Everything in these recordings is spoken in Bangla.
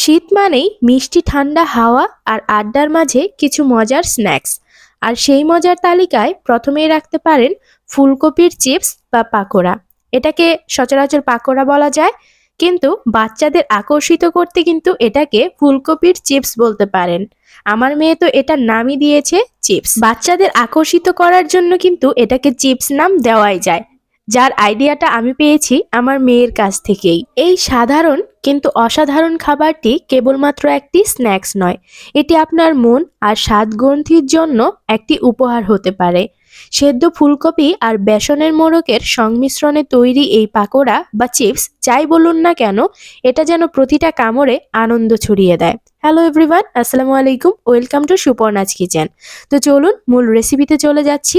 শীত মানেই মিষ্টি, ঠান্ডা হাওয়া আর আড্ডার মাঝে কিছু মজার স্ন্যাক্স। আর সেই মজার তালিকায় প্রথমেই রাখতে পারেন ফুলকপির চিপস বা পাকোড়া। এটাকে সচরাচর পাকোড়া বলা যায়, কিন্তু বাচ্চাদের আকর্ষিত করতে কিন্তু এটাকে ফুলকপির চিপস বলতে পারেন। আমার মেয়ে তো এটার নামই দিয়েছে, চিপস। বাচ্চাদের আকর্ষিত করার জন্য কিন্তু এটাকে চিপস নাম দেওয়াই যায়। যার আইডিয়াটা আমি পেয়েছি আমার মেয়ের কাছ থেকেই। এই সাধারণ কিন্তু অসাধারণ খাবারটি কেবলমাত্র একটি স্ন্যাক্স নয়, এটি আপনার মন আর স্বাদ গ্রন্থির জন্য একটি উপহার হতে পারে। সেদ্ধ ফুলকপি আর বেসনের মোড়কের সংমিশ্রণে তৈরি এই পাকোড়া বা চিপস, যাই বলুন না কেন, এটা যেন প্রতিটা কামড়ে আনন্দ ছড়িয়ে দেয়। হ্যালো এভরিওয়ান আসসালামু আলাইকুম ওয়েলকাম টু সুপর্ণাজ কিচেন তো চলুন মূল রেসিপিতে চলে যাচ্ছি।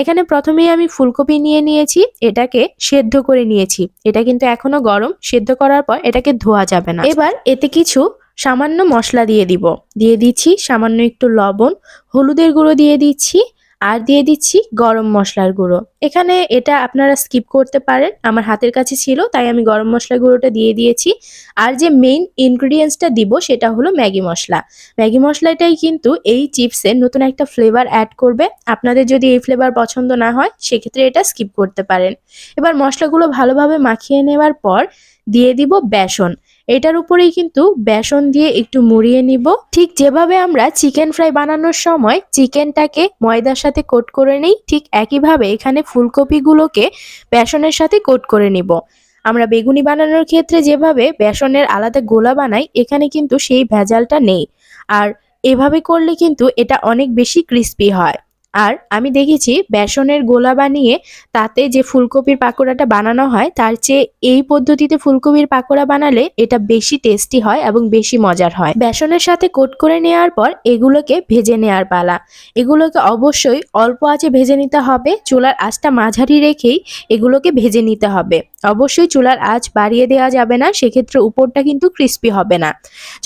এখানে প্রথমেই আমি ফুলকপি নিয়ে নিয়েছি, এটাকে সেদ্ধ করে নিয়েছি। এটা কিন্তু এখনও গরম, সেদ্ধ করার পর এটাকে ধোয়া যাবে না। এবার এতে কিছু সামান্য মশলা দিয়ে দিব। দিয়ে দিচ্ছি সামান্য একটু লবণ, হলুদের গুঁড়ো দিয়ে দিচ্ছি। আর দিয়ে দিচ্ছি গরম মশলার গুঁড়ো। এখানে এটা আপনারা স্কিপ করতে পারেন, আমার হাতের কাছে ছিল, তাই আমি গরম মশলার গুঁড়োটা দিয়ে দিয়েছি। আর যে মেইন ইনগ্রিডিয়েন্টসটা দিব, সেটা হলো ম্যাগি মশলা। ম্যাগি মশলাটাই কিন্তু এই চিপসের নতুন একটা ফ্লেভার অ্যাড করবে। আপনাদের যদি এই ফ্লেভার পছন্দ না হয়, সেক্ষেত্রে এটা স্কিপ করতে পারেন। এবার মশলাগুলো ভালোভাবে মাখিয়ে নেওয়ার পর দিয়ে দিব বেসন। এটার উপরেই কিন্তু বেসন দিয়ে একটু মুড়িয়ে নিব। ঠিক যেভাবে আমরা চিকেন ফ্রাই বানানোর সময় চিকেনটাকে ময়দার সাথে কোট করে নেই, ঠিক একইভাবে এখানে ফুলকপিগুলোকে বেসনের সাথে কোট করে নিব। আমরা বেগুনি বানানোর ক্ষেত্রে যেভাবে বেসনের আলাদা গোলা বানাই, এখানে কিন্তু সেই ভেজালটা নেই। আর এভাবে করলে কিন্তু এটা অনেক বেশি ক্রিস্পি হয়। আর আমি দেখেছি বেসনের গোলা বানিয়ে তাতে যে ফুলকপির পাকোড়াটা বানানো হয়, তার চেয়ে এই পদ্ধতিতে ফুলকপির পাকোড়া বানালে এটা বেশি টেস্টি হয় এবং বেশি মজার হয়। বেসনের সাথে কোট করে নেওয়ার পর এগুলোকে ভেজে নেওয়ার পালা। এগুলোকে অবশ্যই অল্প আঁচে ভেজে নিতে হবে। চুলার আঁচটা মাঝারি রেখেই এগুলোকে ভেজে নিতে হবে। অবশ্যই চুলার আঁচ বাড়িয়ে দেওয়া যাবে না, সেক্ষেত্রে উপরটা কিন্তু ক্রিস্পি হবে না।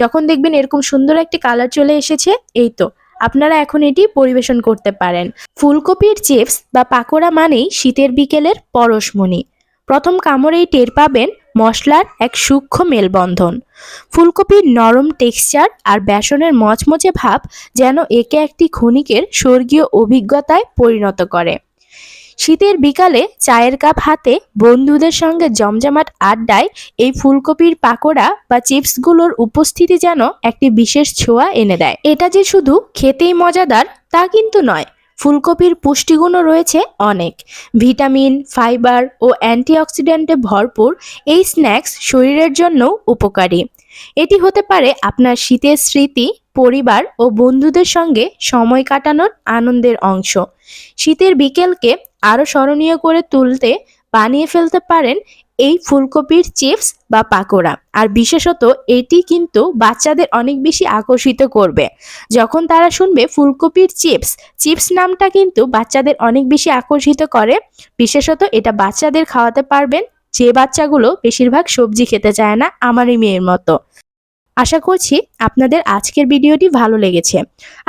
যখন দেখবেন এরকম সুন্দর একটি কালার চলে এসেছে, এই তো। আপনারা এখন এটি পরিবেশন করতে পারেন। ফুলকপির চিপস বা পাকোড়া মানেই শীতের বিকেলের পরশমণি। প্রথম কামড়েই টের পাবেন মশলার এক সূক্ষ্ম মেলবন্ধন। ফুলকপির নরম টেক্সচার আর বেসনের মচমচে ভাব যেন একে একটি ক্ষণিকের স্বর্গীয় অভিজ্ঞতায় পরিণত করে। শীতের বিকালে চায়ের কাপ হাতে বন্ধুদের সঙ্গে জমজমাট আড্ডায় এই ফুলকপির পাকোড়া বা চিপসগুলোর উপস্থিতি যেন একটি বিশেষ ছোঁয়া এনে দেয়। এটা যে শুধু খেতেই মজাদার তা কিন্তু নয়, ফুলকপির পুষ্টিগুণও রয়েছে অনেক। ভিটামিন, ফাইবার ও অ্যান্টিঅক্সিডেন্টে ভরপুর এই স্ন্যাক্স শরীরের জন্যও উপকারী। এটি হতে পারে আপনার শীতের স্মৃতি পরিবার ও বন্ধুদের সঙ্গে সময় কাটানোর আনন্দের অংশ। শীতের বিকেলকে আরও স্মরণীয় করে তুলতে বানিয়ে ফেলতে পারেন এই ফুলকপির চিপস বা পাকোড়া। আর বিশেষত এটি কিন্তু বাচ্চাদের অনেক বেশি আকর্ষিত করবে। যখন তারা শুনবে ফুলকপির চিপস চিপস নামটা কিন্তু বাচ্চাদের অনেক বেশি আকর্ষিত করে। বিশেষত এটা বাচ্চাদের খাওয়াতে পারবেন। যে বাচ্চাগুলো বেশিরভাগ সবজি খেতে চায় না, আমারই মেয়ের মতো। আশা করছি আপনাদের আজকের ভিডিওটি ভালো লেগেছে।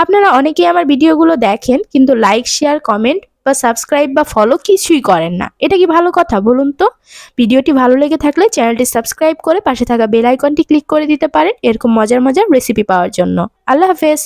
আপনারা অনেকেই আমার ভিডিওগুলো দেখেন কিন্তু লাইক শেয়ার কমেন্ট বা সাবস্ক্রাইব বা ফলো কিছুই করেন না। এটা কি ভালো কথা বলুন তো? ভিডিওটি ভালো লেগে থাকলে চ্যানেলটি সাবস্ক্রাইব করে পাশে থাকা বেল আইকনটি ক্লিক করে দিতে পারেন, এরকম মজার মজার রেসিপি পাওয়ার জন্য। আল্লাহ হাফেজ।